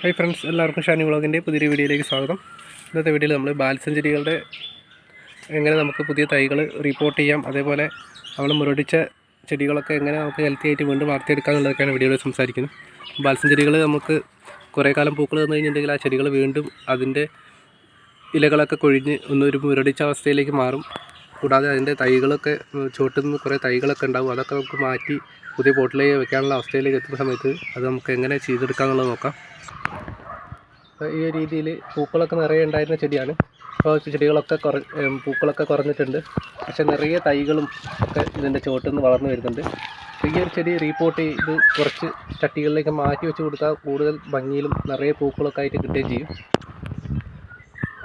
Hi friends എല്ലാവർക്കും ഷാനി വ്ളോഗിന്റെ പുതിയൊരു വീഡിയോയിലേക്ക് സ്വാഗതം. ഇന്നത്തെ വീഡിയോയിൽ നമ്മൾ ബാൽസഞ്ചരികളുടെ എങ്ങനെ നമുക്ക് പുതിയ തൈകൾ റിപ്പോർട്ട് ചെയ്യാം അതേപോലെ നമ്മൾ മുരടിച്ച ചെടികളൊക്കെ എങ്ങനെ നമുക്ക് ഹെൽത്തി ആയിട്ട് വീണ്ടും വളർത്തിയെടുക്കാം എന്നുള്ളതൊക്കെയാണ് വീഡിയോയിൽ സംസാരിക്കുന്നത്. ബാൽസഞ്ചരികൾ നമുക്ക് കുറേ കാലം പൂക്കൾ തന്നു കഴിഞ്ഞിട്ടുണ്ടെങ്കിൽ ആ ചെടികൾ വീണ്ടും അതിന്റെ ഇലകളൊക്കെ കൊഴിഞ്ഞ് ഒന്നൊരു മുരടിച്ച അവസ്ഥയിലേക്ക് മാറും. കൂടാതെ അതിന്റെ തൈകളൊക്കെ ചുവട്ടിൽ നിന്ന് കുറേ തൈകളൊക്കെ ഉണ്ടാവും അതൊക്കെ നമുക്ക് മാറ്റി പുതിയ പോട്ടിലേക്ക് വെക്കാനുള്ള അവസ്ഥയിലേക്ക് എത്തുന്ന സമയത്ത് അത് നമുക്ക് എങ്ങനെ ചെയ്തെടുക്കാമെന്നുള്ളത് നോക്കാം. ഈ രീതിയിൽ പൂക്കളൊക്കെ നിറയെ ഉണ്ടായിരുന്ന ചെടിയാണ്. അപ്പോൾ ചെടികളൊക്കെ കുറ പൂക്കളൊക്കെ കുറഞ്ഞിട്ടുണ്ട്. പക്ഷെ നിറയെ തൈകളും ഒക്കെ ഇതിന്റെ ചുവട്ടിൽ നിന്ന് വളർന്നു വരുന്നുണ്ട്. ഈ ഒരു ചെടി റീപ്പോർട്ട് ചെയ്ത് കുറച്ച് ചട്ടികളിലേക്ക് മാറ്റി വെച്ച് കൊടുത്താൽ കൂടുതൽ ഭംഗിയിലും നിറയെ പൂക്കളൊക്കെ ആയിട്ട് കിട്ടുകയും ചെയ്യും.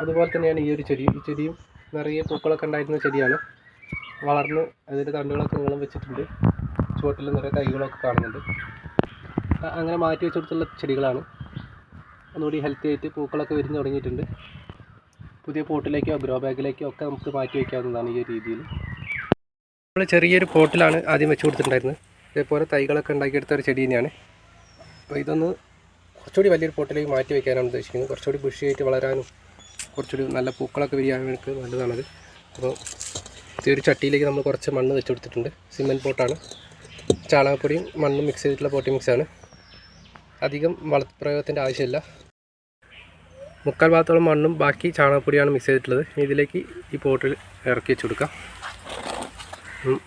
അതുപോലെ തന്നെയാണ് ഈ ഒരു ചെടി. ഈ ചെടിയും നിറയെ പൂക്കളൊക്കെ ഉണ്ടായിരുന്ന ചെടിയാണ്. വളർന്ന് അതിന്റെ തണ്ടുകളൊക്കെ നീളം വെച്ചിട്ടുണ്ട്. ചുവട്ടിൽ നിറയെ തൈകളൊക്കെ കാണുന്നുണ്ട്. അങ്ങനെ മാറ്റി വെച്ച് കൊടുത്തുള്ള ചെടികളാണ്. ഒന്നുകൂടി ഹെൽത്തി ആയിട്ട് പൂക്കളൊക്കെ വിരിഞ്ഞ് തുടങ്ങിയിട്ടുണ്ട്. പുതിയ പോട്ടിലേക്കോ ഗ്രോ ബാഗിലേക്കോ ഒക്കെ നമുക്ക് മാറ്റി വയ്ക്കാവുന്നതാണ് ഈ രീതിയിൽ. നമ്മൾ ചെറിയൊരു പോട്ടിലാണ് ആദ്യം വെച്ച് കൊടുത്തിട്ടുണ്ടായിരുന്നത്. ഇതേപോലെ തൈകളൊക്കെ ഉണ്ടാക്കിയെടുത്ത ഒരു ചെടി തന്നെയാണ്. അപ്പോൾ ഇതൊന്ന് കുറച്ചുകൂടി വലിയൊരു പോട്ടിലേക്ക് മാറ്റി വയ്ക്കാനാണ് ഉദ്ദേശിക്കുന്നത്. കുറച്ചുകൂടി ബുഷിയായിട്ട് വളരാനും കുറച്ചുകൂടി നല്ല പൂക്കളൊക്കെ വിരിയാൻ എനിക്ക് നല്ലതാണത്. അപ്പോൾ ഈ ചട്ടിയിലേക്ക് നമ്മൾ കുറച്ച് മണ്ണ് വെച്ച് കൊടുത്തിട്ടുണ്ട്. സിമെന്റ് പോട്ടാണ് ചാണകപ്പൊടിയും മണ്ണും മിക്സ് ചെയ്തിട്ടുള്ള പോട്ടി മിക്സാണ് അധികം വളപ്രയോഗത്തിന്റെ ആവശ്യമില്ല. മുക്കാൽ ഭാഗത്തോളം മണ്ണും ബാക്കി ചാണകപ്പൊടിയാണ് മിക്സ് ചെയ്തിട്ടുള്ളത്. ഇതിലേക്ക് ഈ പോട്ടിൽ ഇറക്കി വെച്ച് കൊടുക്കാം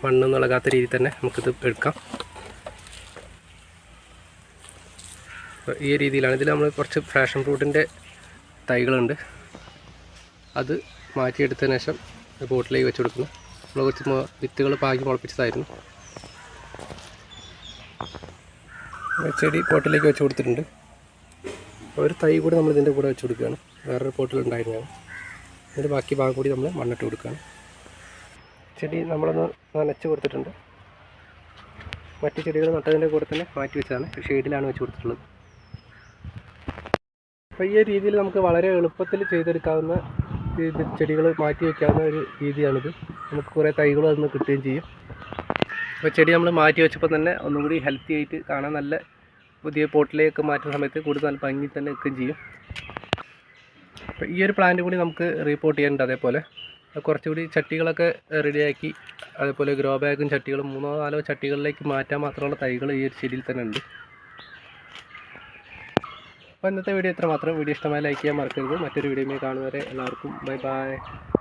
മണ്ണൊന്നും ഇളകാത്ത രീതിയിൽ തന്നെ നമുക്കിത് എടുക്കാം. ഈ രീതിയിലാണ്. ഇതിൽ നമ്മൾ കുറച്ച് ഫാഷൻ ഫ്രൂട്ടിന്റെ തൈകളുണ്ട്. അത് മാറ്റിയെടുത്തതിന് ശേഷം ബോട്ടിലേക്ക് വെച്ച് കൊടുക്കുന്നു നമ്മൾ കുറച്ച് വിത്തുകൾ പാകി മുളപ്പിച്ചതായിരുന്നു. ചെടി പോട്ടിലേക്ക് വെച്ച് കൊടുത്തിട്ടുണ്ട്. ഒരു തൈ കൂടി നമ്മൾ ഇതിന്റെ കൂടെ വെച്ച് കൊടുക്കുകയാണ്. വേറൊരു പോട്ടിലുണ്ടായിരുന്നതാണ് ഇതിന്റെ ബാക്കി ഭാഗം കൂടി നമ്മൾ മണ്ണിട്ട് കൊടുക്കുകയാണ്. ചെടി നമ്മളൊന്ന് നനച്ച് കൊടുത്തിട്ടുണ്ട്. മറ്റു ചെടികൾ നട്ടതിന്റെ കൂടെ തന്നെ മാറ്റി വെച്ചതാണ്. ഷെയ്ഡിലാണ് വെച്ച് കൊടുത്തിട്ടുള്ളത്. അപ്പോൾ ഈ രീതിയിൽ നമുക്ക് വളരെ എളുപ്പത്തിൽ ചെയ്തെടുക്കാവുന്ന ചെടികൾ മാറ്റി വയ്ക്കാവുന്ന ഒരു രീതിയാണിത്. നമുക്ക് കുറേ തൈകൾ അതിൽ നിന്ന് കിട്ടുകയും ചെയ്യും. അപ്പോൾ ചെടി നമ്മൾ മാറ്റി വെച്ചപ്പോൾ തന്നെ ഒന്നും കൂടി ഹെൽത്തി ആയിട്ട് കാണാൻ നല്ല പുതിയ പോട്ടിലേക്ക് മാറ്റുന്ന സമയത്ത് കൂടുതൽ ഭംഗി തന്നെ നിൽക്കുകയും ചെയ്യും. അപ്പോൾ ഈ ഒരു പ്ലാന്റ് കൂടി നമുക്ക് റീപ്പോർട്ട് ചെയ്യാനുണ്ട് അതേപോലെ. കുറച്ചുകൂടി ചട്ടികളൊക്കെ റെഡിയാക്കി അതേപോലെ ഗ്രോ ബാഗും ചട്ടികളും മൂന്നോ നാലോ ചട്ടികളിലേക്ക് മാറ്റാൻ മാത്രമുള്ള തൈകൾ ഈ ഒരു ചെടിയിൽ തന്നെ ഉണ്ട്. അപ്പോൾ ഇന്നത്തെ വീഡിയോ ഇത്ര മാത്രം വീഡിയോ ഇഷ്ടമായി ലൈക്ക് ചെയ്യാൻ മറക്കരുത്. മറ്റൊരു വീഡിയോയിൽ കാണുന്നവരെ എല്ലാവർക്കും ബൈ ബൈ